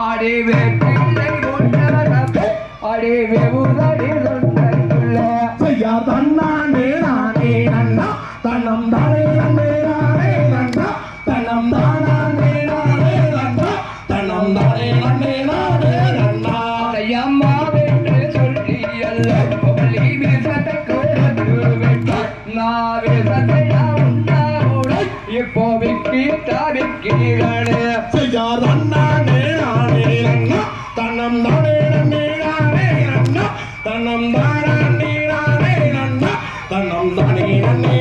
ஆடி வேப்பிள்ளை கொண்டவரம். வெவுதடி உண்டாவுடன் இப்போ விக்கி தவிக்கிறேன் செய்யார் அண்ணானே நானே நன்னா தன்னம் தானே நானே நன்னா. தன்னம் தானே நானே நன்னா. தன்னம் தானே நானே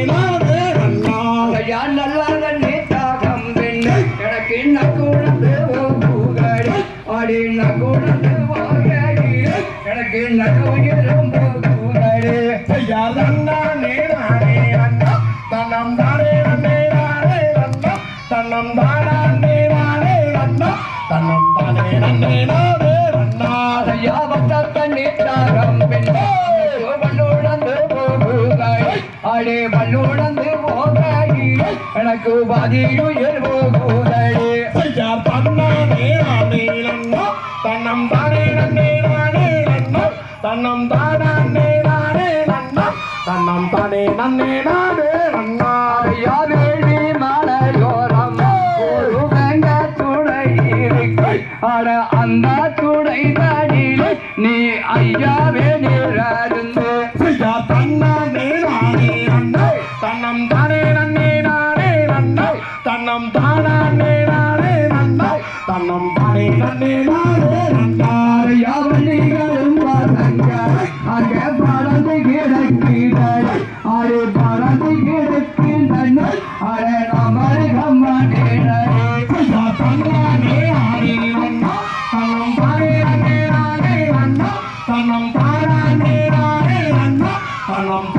நன்னா. ஐயா நல்லா தண்ணி தாகம் வெண்ணு எனக்கு இன்ன கூடந்து பூகடி ஆடி இன்ன கூடந்து வாகடி எனக்கு இன்ன உயிரும் பூகடி செய்யார் அண்ணானே நானே நன்னா தன்னம் தானே நன்னா தன்னம் தானே நானே நன்னா தன்னம் தானே நன்னே நானே நன்னா ஐயா பக்த தண்ணி தாகம் வெண்ணு பல்லுடந்து பூகடி ஆடி பல்லுடந்து போகடி எனக்கு பதியுயிர் பூகடி செய்யார் தன்னானே நானே நன்னா தன்னம் தானே நன்னே நானே நன்னா தன்னம் தானே நானே நன்னா தன்னம் தானே நன்னே நானே நன்னா அந்த துணை தடியில் நீ ஐயாவே நிறந்து செய்யார் தன்னானே நானே நன்னா. தன்னம் தானே நன்னே நானே நன்னா. தன்னம் தானே நானே நன்னா. தன்னம் தானே நன்னே நானே நன்னா. ஐயா வள்ளிகளும் பசங்க அங்கே பறந்து கிடக்கிறாள் அடே பறந்து கிடக்கின்றன. அட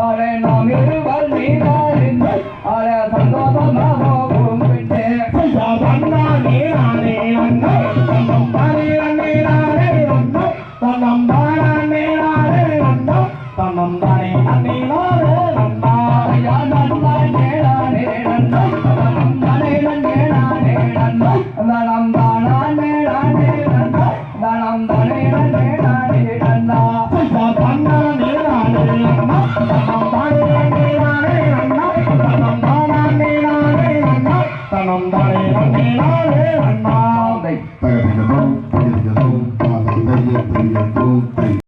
அரே நாம் இருவர் நீராறிந்து அரே சந்தோஷமாக அண்ணா